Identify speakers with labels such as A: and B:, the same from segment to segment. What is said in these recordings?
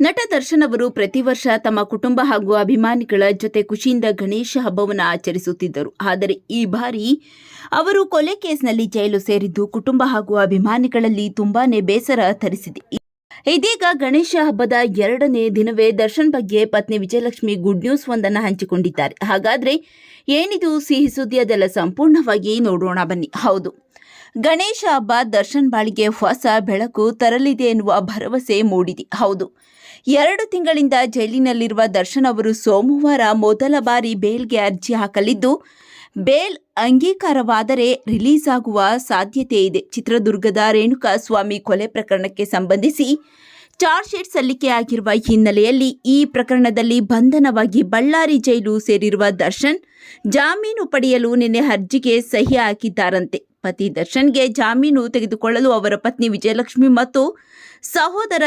A: ನಟ ದರ್ಶನ್ ಅವರು ಪ್ರತಿ ವರ್ಷ ತಮ್ಮ ಕುಟುಂಬ ಹಾಗೂ ಅಭಿಮಾನಿಗಳ ಜೊತೆ ಖುಷಿಯಿಂದ ಗಣೇಶ ಹಬ್ಬವನ್ನು ಆಚರಿಸುತ್ತಿದ್ದರು. ಆದರೆ ಈ ಬಾರಿ ಅವರು ಕೊಲೆ ಕೇಸ್ನಲ್ಲಿ ಜೈಲು ಸೇರಿದ್ದು ಕುಟುಂಬ ಹಾಗೂ ಅಭಿಮಾನಿಗಳಲ್ಲಿ ತುಂಬಾನೇ ಬೇಸರ ತರಿಸಿದೆ. ಇದೀಗ ಗಣೇಶ ಹಬ್ಬದ ಎರಡನೇ ದಿನವೇ ದರ್ಶನ್ ಬಗ್ಗೆ ಪತ್ನಿ ವಿಜಯಲಕ್ಷ್ಮಿ ಗುಡ್ ನ್ಯೂಸ್ ಒಂದನ್ನು ಹಂಚಿಕೊಂಡಿದ್ದಾರೆ. ಹಾಗಾದ್ರೆ ಏನಿದು ಸಿಹಿ ಸುದ್ದಿ? ಅದೆಲ್ಲ ಸಂಪೂರ್ಣವಾಗಿ ನೋಡೋಣ ಬನ್ನಿ. ಹೌದು, ಗಣೇಶ ಹಬ್ಬ ದರ್ಶನ್ ಬಾಳಿಗೆ ಹೊಸ ಬೆಳಕು ತರಲಿದೆ ಎನ್ನುವ ಭರವಸೆ ಮೂಡಿದೆ. ಹೌದು, ಎರಡು ತಿಂಗಳಿಂದ ಜೈಲಿನಲ್ಲಿರುವ ದರ್ಶನ್ ಅವರು ಸೋಮವಾರ ಮೊದಲ ಬಾರಿ ಬೇಲ್ಗೆ ಅರ್ಜಿ ಹಾಕಲಿದ್ದು ಬೇಲ್ ಅಂಗೀಕಾರವಾದರೆ ರಿಲೀಸ್ ಆಗುವ ಸಾಧ್ಯತೆ ಇದೆ ಚಿತ್ರದುರ್ಗದ ರೇಣುಕಾಸ್ವಾಮಿ ಕೊಲೆ ಪ್ರಕರಣಕ್ಕೆ ಸಂಬಂಧಿಸಿ ಚಾರ್ಜ್ ಶೀಟ್ ಸಲ್ಲಿಕೆಯಾಗಿರುವ ಹಿನ್ನೆಲೆಯಲ್ಲಿ ಈ ಪ್ರಕರಣದಲ್ಲಿ ಬಂಧನವಾಗಿ ಬಳ್ಳಾರಿ ಜೈಲು ಸೇರಿರುವ ದರ್ಶನ್ ಜಾಮೀನು ಪಡೆಯಲು ನಿನ್ನೆ ಅರ್ಜಿಗೆ ಸಹಿ ಹಾಕಿದ್ದಾರಂತೆ. ಪತಿ ದರ್ಶನ್ಗೆ ಜಾಮೀನು ತೆಗೆದುಕೊಳ್ಳಲು ಅವರ ಪತ್ನಿ ವಿಜಯಲಕ್ಷ್ಮಿ ಮತ್ತು ಸಹೋದರ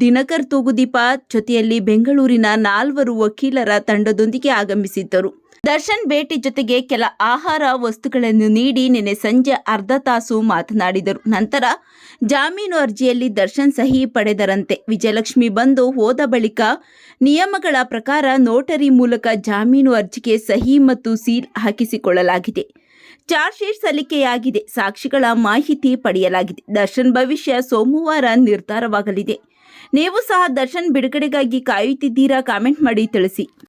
A: ದಿನಕರ್ ತೂಗುದೀಪ ಜೊತೆಯಲ್ಲಿ ಬೆಂಗಳೂರಿನ ನಾಲ್ವರು ವಕೀಲರ ತಂಡದೊಂದಿಗೆ ಆಗಮಿಸಿದ್ದರು. ದರ್ಶನ್ ಭೇಟಿ ಜೊತೆಗೆ ಕೆಲ ಆಹಾರ ವಸ್ತುಗಳನ್ನು ನೀಡಿ ನಿನ್ನೆ ಸಂಜೆ ಅರ್ಧ ತಾಸು ಮಾತನಾಡಿದರು. ನಂತರ ಜಾಮೀನು ಅರ್ಜಿಯಲ್ಲಿ ದರ್ಶನ್ ಸಹಿ ಪಡೆದರಂತೆ ವಿಜಯಲಕ್ಷ್ಮಿ ಬಂದು ಹೋದ ಬಳಿಕ ನಿಯಮಗಳ ಪ್ರಕಾರ ನೋಟರಿ ಮೂಲಕ ಜಾಮೀನು ಅರ್ಜಿಗೆ ಸಹಿ ಮತ್ತು ಸೀಲ್ ಹಾಕಿಸಿಕೊಳ್ಳಲಾಗಿದೆ. ಚಾರ್ಜ್ ಶೀಟ್ ಸಲ್ಲಿಕೆಯಾಗಿದೆ. ಸಾಕ್ಷಿಗಳ ಮಾಹಿತಿ ಪಡೆಯಲಾಗಿದೆ. ದರ್ಶನ್ ಭವಿಷ್ಯ ಸೋಮವಾರ ನಿರ್ಧಾರವಾಗಲಿದೆ. ನೀವು ಸಹ ದರ್ಶನ್ ಬಿಡುಗಡೆಗಾಗಿ ಕಾಯುತ್ತಿದ್ದೀರಾ? ಕಾಮೆಂಟ್ ಮಾಡಿ ತಿಳಿಸಿ.